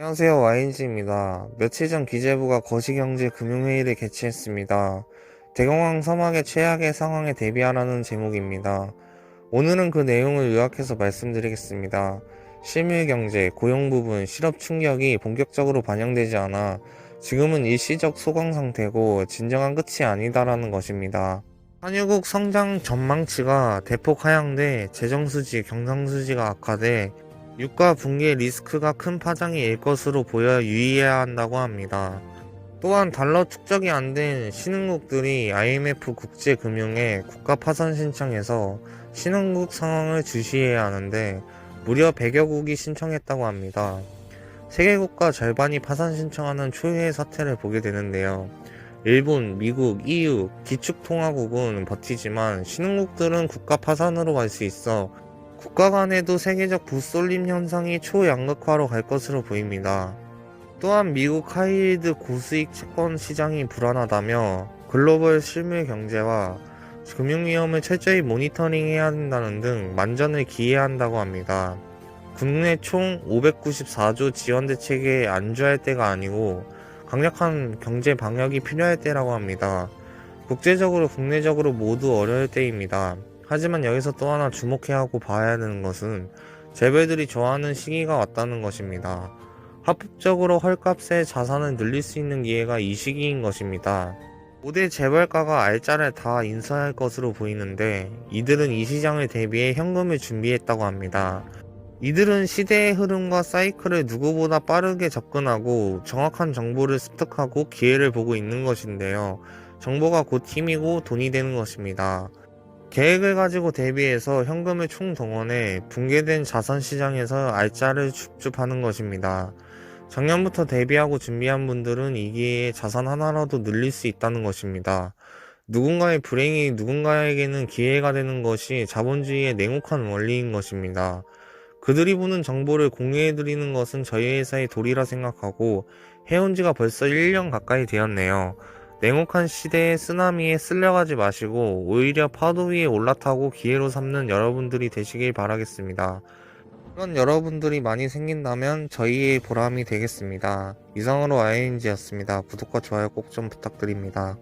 안녕하세요. YNG입니다. 며칠 전 기재부가 거시경제 금융회의를 개최했습니다. 대공황 사막의 최악의 상황에 대비하라는 제목입니다. 오늘은 그 내용을 요약해서 말씀드리겠습니다. 실물경제, 고용 부분, 실업 충격이 본격적으로 반영되지 않아 지금은 일시적 소강 상태고 진정한 끝이 아니다라는 것입니다. 한유국 성장 전망치가 대폭 하향돼 재정수지, 경상수지가 악화돼 유가 붕괴 리스크가 큰 파장이 일 것으로 보여 유의해야 한다고 합니다. 또한 달러 축적이 안 된 신흥국들이 IMF 국제금융에 국가 파산 신청해서 신흥국 상황을 주시해야 하는데 무려 100여 국이 신청했다고 합니다. 세계 국가 절반이 파산 신청하는 초유의 사태를 보게 되는데요. 일본, 미국, EU, 기축통화국은 버티지만 신흥국들은 국가 파산으로 갈 수 있어 국가 간에도 세계적 부쏠림 현상이 초양극화로 갈 것으로 보입니다. 또한 미국 하이힐드 고수익 채권 시장이 불안하다며 글로벌 실물 경제와 금융 위험을 철저히 모니터링해야 한다는 등 만전을 기해야 한다고 합니다. 국내 총 594조 지원 대책에 안주할 때가 아니고 강력한 경제 방역이 필요할 때라고 합니다. 국제적으로 국내적으로 모두 어려울 때입니다. 하지만 여기서 또 하나 주목해야 하고 봐야 하는 것은 재벌들이 좋아하는 시기가 왔다는 것입니다. 합법적으로 헐값에 자산을 늘릴 수 있는 기회가 이 시기인 것입니다. 5대 재벌가가 알짜를 다 인수할 것으로 보이는데 이들은 이 시장을 대비해 현금을 준비했다고 합니다. 이들은 시대의 흐름과 사이클을 누구보다 빠르게 접근하고 정확한 정보를 습득하고 기회를 보고 있는 것인데요. 정보가 곧 힘이고 돈이 되는 것입니다. 계획을 가지고 대비해서 현금을 총동원해 붕괴된 자산 시장에서 알짜를 줍줍하는 것입니다. 작년부터 대비하고 준비한 분들은 이 기회에 자산 하나라도 늘릴 수 있다는 것입니다. 누군가의 불행이 누군가에게는 기회가 되는 것이 자본주의의 냉혹한 원리인 것입니다. 그들이 보는 정보를 공유해드리는 것은 저희 회사의 도리라 생각하고 해온 지가 벌써 1년 가까이 되었네요. 냉혹한 시대의 쓰나미에 쓸려가지 마시고 오히려 파도 위에 올라타고 기회로 삼는 여러분들이 되시길 바라겠습니다. 그런 여러분들이 많이 생긴다면 저희의 보람이 되겠습니다. 이상으로 ING였습니다. 구독과 좋아요 꼭 좀 부탁드립니다.